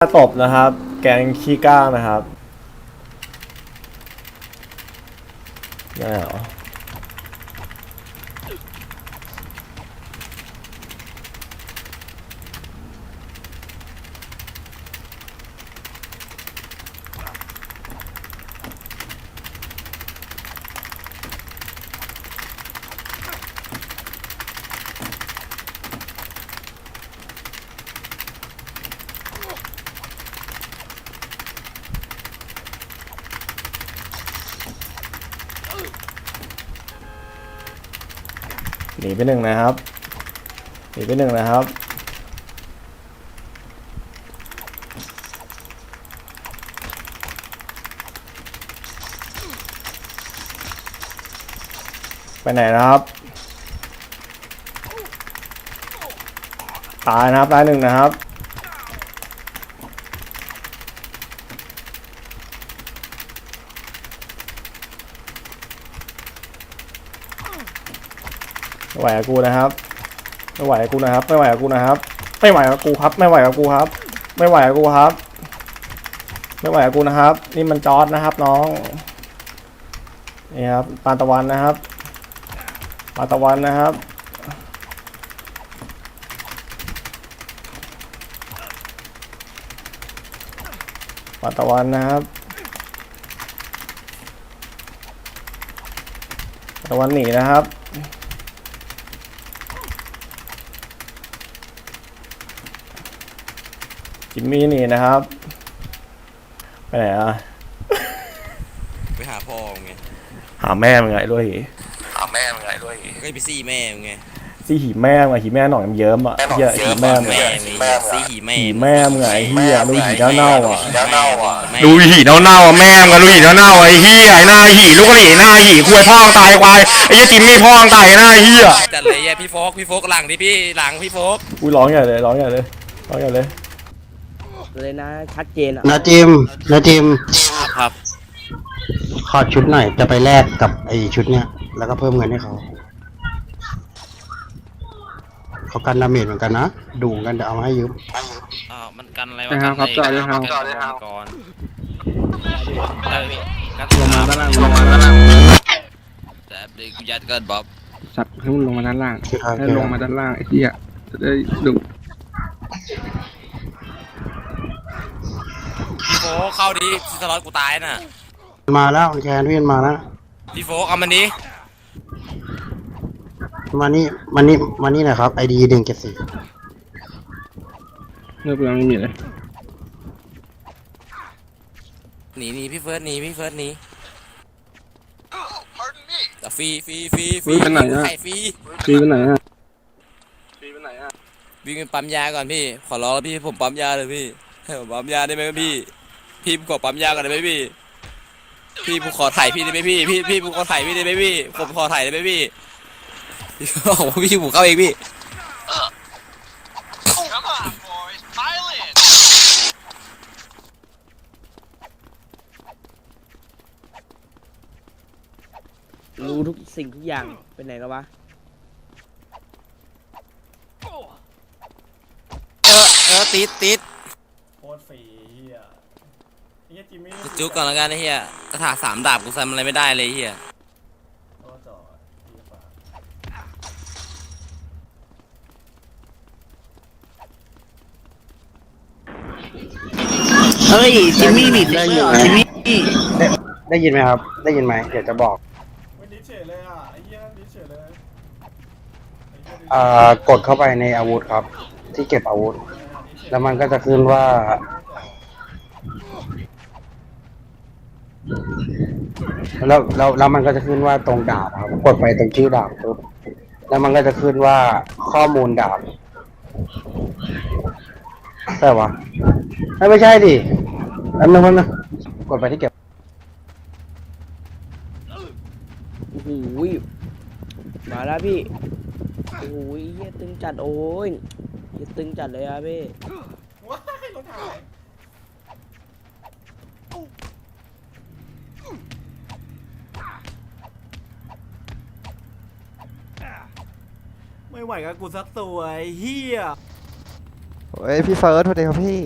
ตบนะครับ แกงขี้ก้างนะครับได้เหรอ หนีไปหนึ่งนะครับ หนีไปหนึ่งนะครับ ไปไหนนะครับ ตายนะครับตายหนึ่งนะครับ ไม่ไหวกับกูนะครับ ไม่ไหวกับกูนะครับ ไม่ไหวกับกูนะครับ ไม่ไหวกับกูครับ ไม่ไหวกับกูครับ ไม่ไหวกับกูครับ ไม่ไหวกับกูนะครับ นี่มันจอร์ดนะครับน้องนี่ครับปานตะวันนะครับปานตะวันนะครับปานตะวันนะครับปานตะวันหนีนะครับ จิมมี่หนี่นะครับ ไปไหนอะ ไปหาพ่อมึงไงหาแม่มึงไงด้วยหีหาแม่มึงไงด้วยก็ไปซี่แม่มึงไงซี่หีแม่มึงอะหีแม่หน่อยมันเยิ้มอะเฮียหีแม่มึงแม่อะมึงซี่หีแม่หีแม่มึงอะไงเฮียดูหีเน่าๆอะดูดูหีเน่าๆอะแม่งกันดูหีเน่าๆอะไอ้เหี้ยไอ้หน้าหีลูกกระหรี่หน้าหีคุยพ่องตายควายไอ้เหี้ยจิมมี่พ่องตายหน้าเหี้ยจัดเลยแย่พี่โฟกพี่โฟกหลังดิพี่หลังพี่โฟกอุ้ยร้องใหญ่เลยร้องใหญ่เลยร้องใหญ่เลย เลยนะ ชัดเจนอะนาจิมนาจิม ครับ ขอชุดหน่อย จะไปแลกกับไอชุดเนี้ย แล้วก็เพิ่มเงินให้เขา เขากันดาเมจเหมือนกันนะ ดูเหมือนกันเดี๋ยวเอามาให้ยืม อ่ามันกันอะไรวะนะครับครับจอดเลยครับจอดเลยครับ ก่อนเออกันลงมาด้านล่างลงมาด้านล่างแต่เด็กกูยัดเกินบ๊อบสัตว์ให้มันลงมาด้านล่าง โอเคครับ ให้ลงมาด้านล่างไอ้เหี้ยจะได้ดุ พี่โฟกเข้าดิซิสลอตกูตายน่ะมาแล้วแคนพี่มาแล้วพี่โฟกเอามันดิมานี่มานี่มานี่หนะครับไอดีหนึ่งเจ็ดสี่เลือกเรื่องไม่มีเลยหนีหนีพี่เฟิร์สหนีพี่เฟิร์สหนีแต่ฟรีฟรีฟรีฟรีไข่ฟรีปีไปไหนอะปีไปไหนอะวิ่งไปปั๊มยาก่อนพี่ ขอร้องแล้วพี่ให้ผมปั๊มยาเลยพี่ให้ผมปั๊มยาได้ไหมพี่ พี่ผมขอปั๊มยาก่อนได้ไหมพี่ พี่ผมขอถ่ายพี่ได้ไหมพี่ พี่พี่ผมขอถ่ายพี่ได้ไหมพี่ ผมขอถ่ายได้ไหมพี่พี่บอกว่าพี่ผมเข้าเองพี่รู้ทุกสิ่งทุกอย่างเป็นไหนแล้ววะ เออเออติดติด โคตรฟรีเฮีย เฮียจิมมี่จุกก่อนแล้วกันไอ้เฮียกระถาสามดาบกูทำอะไรไม่ได้เลยไอ้เฮียโอ้จอดเหี้ยฟ้าเฮ้ยจิมมี่นี่ได้ยินไหมจิมมี่ได้ได้ยินไหมครับ ได้ยินไหมเดี๋ยวจะบอกไม่ดิเฉยเลยอะไอ้เฮียนั่นดิเฉยเลยอ่ากดเข้าไปในอาวุธครับ ที่เก็บอาวุธ แล้วมันก็จะขึ้นว่า แล้วแล้วแล้วมันก็จะขึ้นว่าตรงดาบครับกดไปตรงชื่อดาบปุ๊บแล้วมันก็จะขึ้นว่าข้อมูลดาบใช่ปะไม่ไม่ใช่ดิอันนึงมันกดไปที่เก็บโอ้โหมาแล้วพี่โอ้โหเฮียตึงจัดโอ้ยเฮียตึงจัดเลยอะพี่ ว้ายรถหาย ไม่ไหวกับกูสักตัวไอ้เฮียเฮ้ยพี่เฟิร์สสวัสดีครับพี่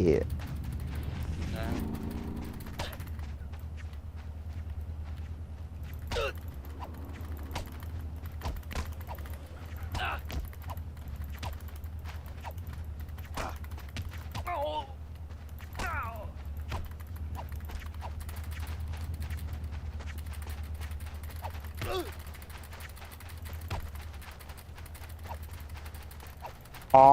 อ๋อ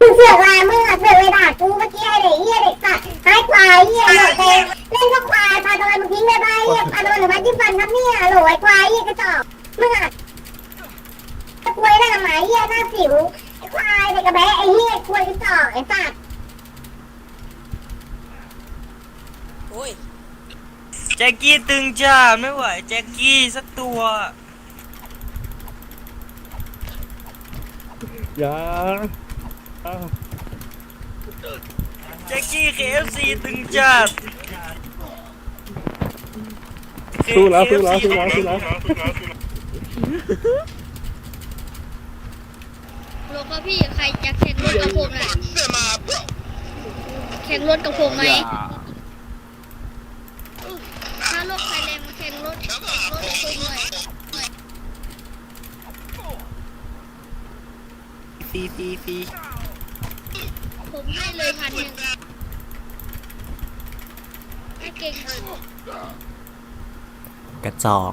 มึงเสือกลายมึงอะเสือกเลยด่ากูเมื่อกี้ไอ้เด็กเหี้ยเด็กสัตว์ไอ้ควายเหี้ยหนวดแดงเล่นก็ควายปลาตะวันมึงทิ้งได้ไหมเหี้ยปลาตะวันหรือว่าจิ้มฟันครับเนี่ยโหลไอ้ควายเหี้ยกระจอกมึงอะตะกวยหน้าหมาเหี้ยหน้าสิวไอ้ควายเด็กกระแบะไอ้เหี้ยควายกระจอกไอ้สัตว์แจ็คกี้ตึงจ้าไม่ไหวแจ็คกี้สักตัว อย่าแจ็คกี้ KFC ตึงจ้าสู้แล้วสู้แล้วสู้แล้วสู้แล้วโลก็พี่ใครจะแข่งรถกับผมน่ะแข่งรถกับผมไหมถ้ารถใครแรงมาแข่งรถรถกับผมหน่อย ซีซีซีผมให้เลยพันหนึ่งไอ้เก่งกระจอก